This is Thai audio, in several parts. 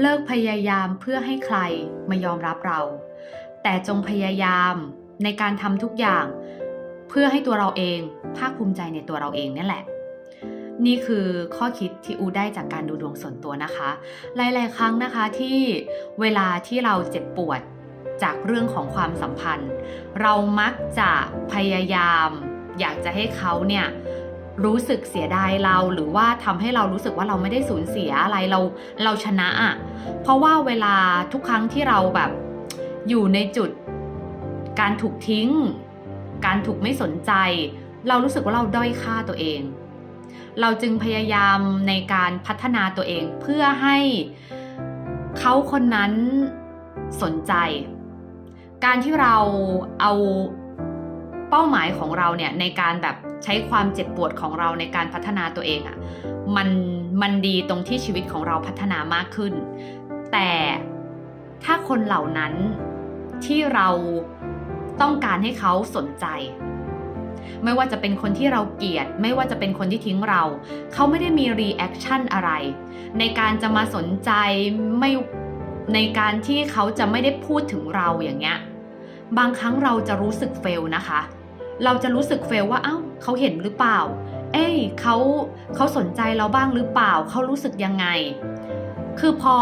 เลิกพยายามเพื่อให้ใครมายอมรับเรา แต่จงพยายามในการทำทุกอย่าง เพื่อให้ตัวเราเองภาคภูมิใจในตัวเราเองนี่แหละ นี่คือข้อคิดที่อูได้จากการดูดวงส่วนตัวนะคะ หลาย ๆ ครั้งนะคะที่เวลาที่เราเจ็บปวดจากเรื่องของความสัมพันธ์ เรามักจะพยายาม อยากจะให้เขาเนี่ย รู้สึกเสียดายเราหรือว่าทำให้เรารู้สึกว่าเราไม่ได้สูญเสียอะไรเราเราชนะอะเพราะว่าเวลาทุกครั้งที่เราแบบอยู่ในจุดการถูกทิ้ง การถูกไม่สนใจ เรารู้สึกว่าเราด้อยค่าตัวเอง เราจึงพยายามในการพัฒนาตัวเองเพื่อให้เขาคนนั้นสนใจ การที่เราเอาเป้าหมายของเราเนี่ยในการแบบ ใช้ความเจ็บปวดของเราในการพัฒนาตัวเองอะ่ะมันมันดีตรงที่ชีวิตของเราพัฒนามากขึ้น แต่ถ้าคนเหล่านั้นที่เราต้องการให้เขาสนใจ ไม่ว่าจะเป็นคนที่เราเกลียด ไม่ว่าจะเป็นคนที่ทิ้งเรา เขาไม่ได้มีรีแอคชั่นอะไร ในการจะมาสนใจไม่ในการที่เขาจะไม่ได้พูดถึงเราอย่างเงี้ยบางครั้งเราจะรู้สึกเฟลนะคะ เราจะรู้สึกเฟลว่าเอ้าเขาเห็นหรือเปล่า เอ้ยเขาเขาสนใจเราบ้างหรือเปล่า เขารู้สึกยังไง คือพอ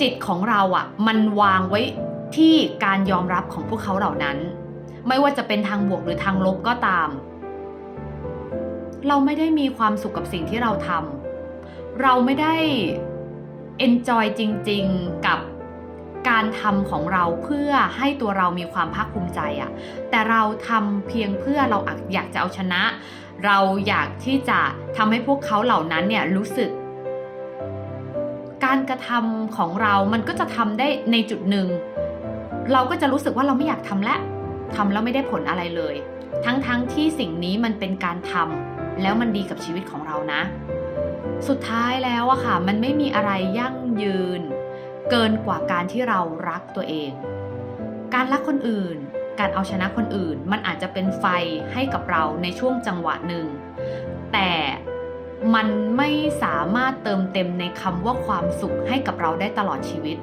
จิตของเราอะ่ะ มันวางไว้ที่การยอมรับของพวกเขาเหล่านั้น ไม่ว่าจะเป็นทางบวกหรือทางลบก็ตาม เราไม่ได้มีความสุขกับสิ่งที่เราทำเราไม่ได้ enjoy จริง ๆ กับ การทำของเราเพื่อให้ตัวเรามีความภาคภูมิใจอะแต่เราทำเพียงเพื่อเราอยากจะเอาชนะ เราอยากที่จะทำให้พวกเขาเหล่านั้นเนี่ยรู้สึก การกระทำของเรามันก็จะทำได้ในจุดหนึ่ง เราก็จะรู้สึกว่าเราไม่อยากทำแล้วทำแล้วไม่ได้ผลอะไรเลย ทั้งๆทที่สิ่งนี้มันเป็นการทำแล้วมันดีกับชีวิตของเรานะ สุดท้ายแล้วอะค่ะ มันไม่มีอะไรยั่งยืน เกินกว่าการที่เรารักตัวเอง การรักคนอื่น การเอาชนะคนอื่น มันอาจจะเป็นไฟให้กับเราในช่วงจังหวะหนึ่ง แต่มันไม่สามารถเติมเต็มในคำว่าความสุขให้กับเราได้ตลอดชีวิต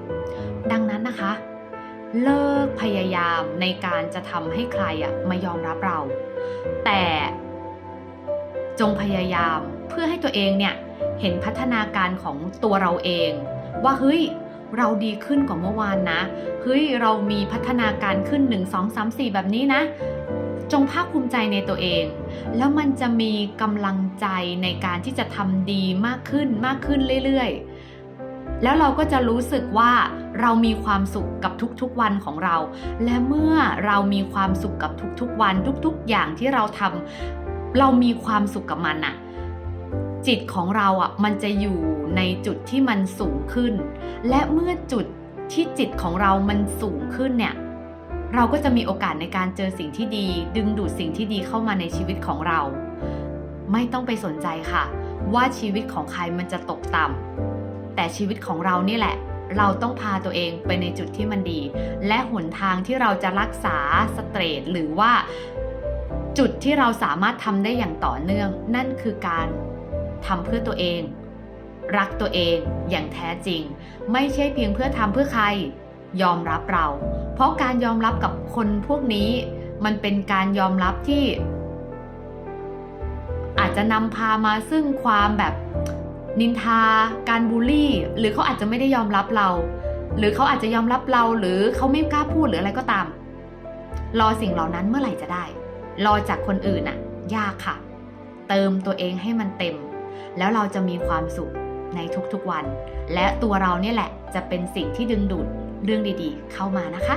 ดังนั้นนะคะ เลิกพยายามในการจะทำให้ใครอะมายอมรับเรา แต่จงพยายามเพื่อให้ตัวเองเนี่ยเห็นพัฒนาการของตัวเราเอง ว่าเฮ้ย เราดีขึ้นกว่าเมื่อวานนะเฮ้ยเรามีพัฒนาการขึ้น 1 2 3 4 แบบนี้นะ จงภาคภูมิใจในตัวเอง แล้วมันจะมีกำลังใจในการที่จะทำดีมากขึ้นมากขึ้นเรื่อยๆ แล้วเราก็จะรู้สึกว่าเรามีความสุขกับทุกๆวันของเรา และเมื่อเรามีความสุขกับทุกๆวันทุกๆ อย่างที่เราทำเรามีความสุขกับมันอะ จิตของเราอะมันจะอยู่ในจุดที่มันสูงขึ้น และเมื่อจุดที่จิตของเรามันสูงขึ้นเนี่ยเราก็จะมีโอกาสในการเจอสิ่งที่ดี ดึงดูดสิ่งที่ดีเข้ามาในชีวิตของเรา ไม่ต้องไปสนใจค่ะ ว่าชีวิตของใครมันจะตกต่ำแต่ชีวิตของเรานี่แหละ เราต้องพาตัวเองไปในจุดที่มันดี และหนทางที่เราจะรักษาสเตรทหรือว่า จุดที่เราสามารถทำได้อย่างต่อเนื่อง นั่นคือการ ทำเพื่อตัวเอง รักตัวเองอย่างแท้จริง ไม่ใช่เพียงเพื่อทำเพื่อใคร ยอมรับเรา เพราะการยอมรับกับคนพวกนี้ มันเป็นการยอมรับที่ อาจจะนำพามาซึ่งความแบบนินทา การบูลลี่ หรือเขาอาจจะไม่ได้ยอมรับเรา หรือเขาอาจจะยอมรับเรา หรือเขาไม่กล้าพูดหรืออะไรก็ตาม รอสิ่งเหล่านั้นเมื่อไหร่จะได้ รอจากคนอื่นอะยากค่ะ เติมตัวเองให้มันเต็ม แล้วเราจะมีความสุขในทุกๆวัน และตัวเราเนี่ยแหละจะเป็นสิ่งที่ดึงดูดเรื่องดีๆ เข้ามานะคะ